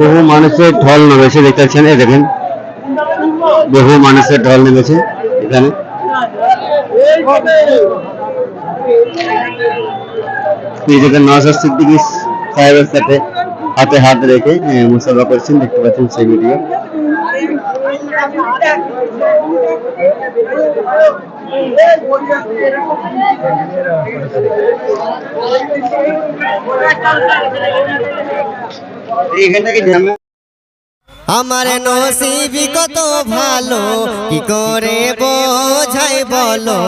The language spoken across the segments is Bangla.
বহু মানুষের ঢল নেমেছে দেখতে পাচ্ছেন এই দেখেন। বহু মানুষের ঢল নেমেছে এখানে। নিজেকে নজর সিদ্দিকি সাহেবের সাথে হাতে হাত রেখে মুসাফা করছেন, দেখতে পাচ্ছেন সেই ভিডিও এখান থেকে ঝামেলা আমার নসিবি কত ভালো, কি করে বোঝাই বলো?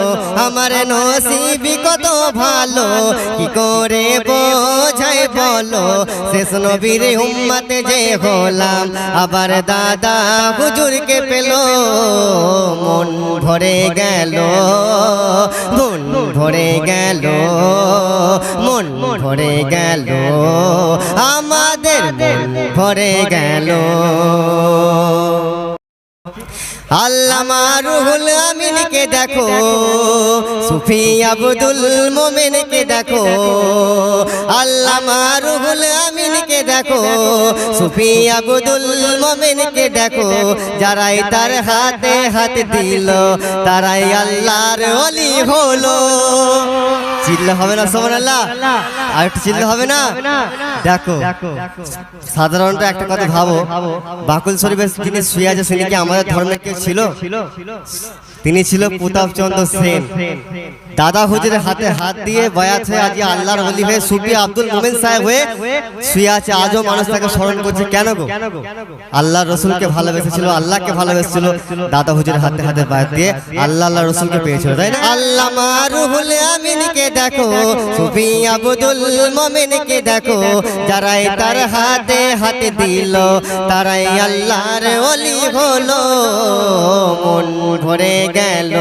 আমার নসিবি কত ভালো, কি করে বোঝাই বলো? শেষ নবীর উম্মতে যে হলাম, আবার দাদা হুজুরকে পেল, মন ভরে গেল, মন ভরে গেল, মন ভরে গেল। আমাদের ভরে গেল। আল্লামা রুহুল আমিনকে দেখো সুফি আব্দুল মোমেনকে দেখো আল্লামা রুহুল আমিনকে দেখো, সুফি আব্দুল মোমেনকে দেখো, যারাই তার হাতে হাত দিল, তারাই আল্লাহর অলি হলো। চিল্লা হবে না সোমান আল্লাহ আর একটু চিল্লা হবে না? দেখো, সাধারণত একটা কথা ভাবো, বাকুল শরীফের যিনি শুয়ে আছে আমাদের ধর্মের কেউ ছিল? তিনি ছিল প্রতাপচন্দ্র সেন। দাদা হুজুরের হাতে হাত দিয়ে বয়াছে আজ আল্লাহর ওলি হয়ে সুফি আব্দুল মোমেন সাহেব হয়ে শুয়ে আছে, আজও মানুষ তাকে স্মরণ করছে। কেন গো? আল্লাহ রসুলকে ভালোবেসেছিল, আল্লাহকে ভালোবেসেছিল দাদা হুজুরের হাতে হাতে বায়াত দিয়ে আল্লাহ আল্লাহ রসুলকে পেয়েছিল, তাই না? আল্লাহ মারুহুল আমিনকে দেখো? সুফি আব্দুল মোমেনকে দেখো? যারাই তার হাতে হাতে দিল, তারাই আল্লাহর অলি হলো। মন ভরে গেল,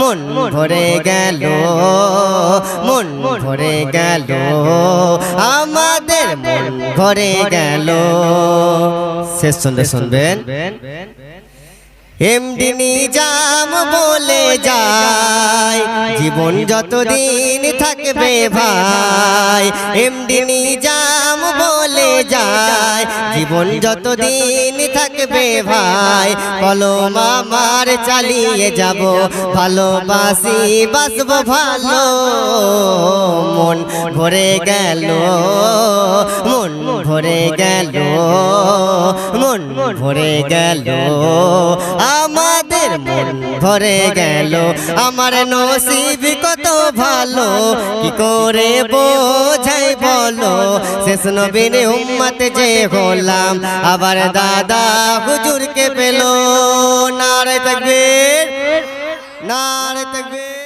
মন ভরে গেল, মন ভরে গেল। আমাদের মন ভরে গেল। শেষ শুনবে শুনবেন। এমডি নিজাম বলে যায় জীবন যতদিন থাকবে ভাই এমডি নিজাম বলে যায় জীবন যতদিন থাকবে ভাই, কলম আমার চালিয়ে যাব, ভালোবাসি বাসব ভালো। মন ভরে গেল, মন ভরে গেল, মন ভরে গেল। আমাদের মন ভরে গেল। আমার নসিব কত ভালো। কি করে বোঝাই বলো? শেষ নবীন উম্মত যে হলাম, আবার দাদা হুজুরকে পেল। নারে তকবীর নারে তকবীর।